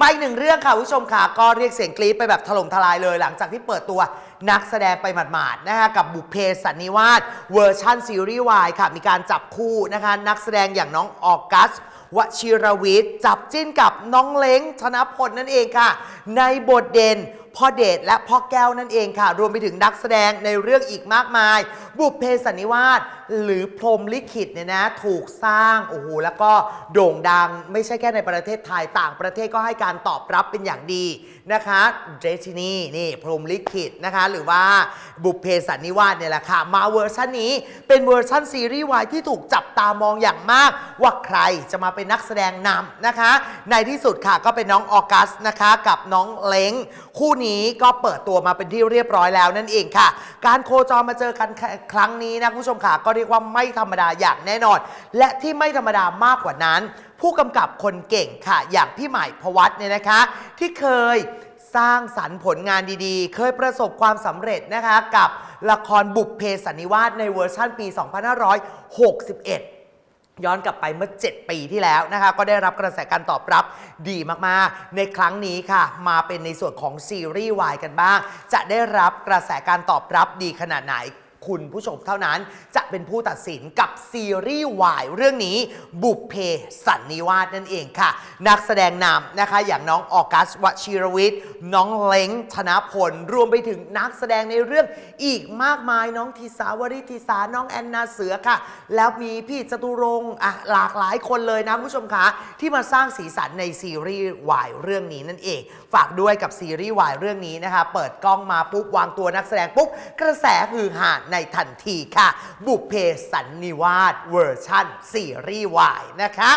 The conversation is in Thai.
มาอีกหนึ่งเรื่องค่ะคุณผู้ชมค่ะก็เรียกเสียงกรี๊ดไปแบบถล่มทลายเลยหลังจากที่เปิดตัวนักแสดงไปหมาดๆนะคะกับบุพเพสันนิวาสเวอร์ชันซีรีส์วายค่ะ มีการจับคู่นะคะ นักแสดงอย่างน้องออกัสวชิรวิทย์จับจิ้นกับน้องเล้งธนพลนั่นเองค่ะ ในบทเด่น พ่อเดชและพ่อแก้วนั่นเองค่ะ รวมไปถึงนักแสดงในเรื่องอีกมากมาย บุพเพสันนิวาสหรือพรหมลิขิตเนี่ยนะ ถูกสร้างโอ้โหแล้วก็โด่งดังไม่ใช่แค่ในประเทศไทยต่างประเทศก็ให้การตอบรับเป็นอย่างดีนะคะเดชินีนี่พรหมลิขิตนะคะ หรือว่าบุพเพสันนิวาสเนี่ยแหละค่ะ มาเวอร์ชันนี้เป็นเวอร์ชันซีรีส์วายที่ถูกจับตามองอย่างมาก ว่าใครจะมาเป็นนักแสดงนำนะคะ ในที่สุดค่ะก็เป็นน้องออกัสนะคะ กับน้องเล้งคู่นี้ก็เปิดตัวมาเป็นที่เรียบร้อยแล้วนั่นเองค่ะ การโคจรมาเจอกันครั้งนี้นะคุณผู้ชมค่ะก็เรียกว่าไม่ธรรมดาอย่างแน่นอน และที่ไม่ธรรมดามากกว่านั้น ผู้กำกับคนเก่งค่ะ อย่างพี่ใหม่พวัตเนี่ยนะคะ ที่เคยสร้างสรรค์ผลงานดีๆ เคยประสบความสำเร็จนะคะ กับละครบุพเพสันนิวาสในเวอร์ชั่นปี 2561 ย้อนกลับไปเมื่อ 7 ปีที่แล้วนะคะ ก็ได้รับกระแสการตอบรับดีมากๆ ในครั้งนี้ค่ะ มาเป็นในส่วนของซีรีส์วายกันบ้าง จะได้รับกระแสการตอบรับดีขนาดไหน คุณผู้ชมเท่านั้นจะเป็นผู้ตัดสินกับซีรีส์วายเรื่องนี้ บุพเพสันนิวาสนั่นเองค่ะ นักแสดงนำนะคะ อย่างน้องออกัสวชิรวิทย์น้องเล้งธนพล รวมไปถึงนักแสดงในเรื่องอีกมากมายน้องทิสาวริทิสาน้องแอนนาเสือค่ะ แล้วมีพี่จตุรงค์อะหลากหลายคนเลยนะผู้ชมคะที่มาสร้างสีสันในซีรีส์วายเรื่องนี้นั่นเอง ฝากด้วยกับซีรีส์วายเรื่องนี้นะคะ เปิดกล้องมาปุ๊บวางตัวนักแสดงปุ๊บกระแสฮือฮาในทันทีค่ะ บุพเพสันนิวาสเวอร์ชั่นซีรีส์วายนะคะ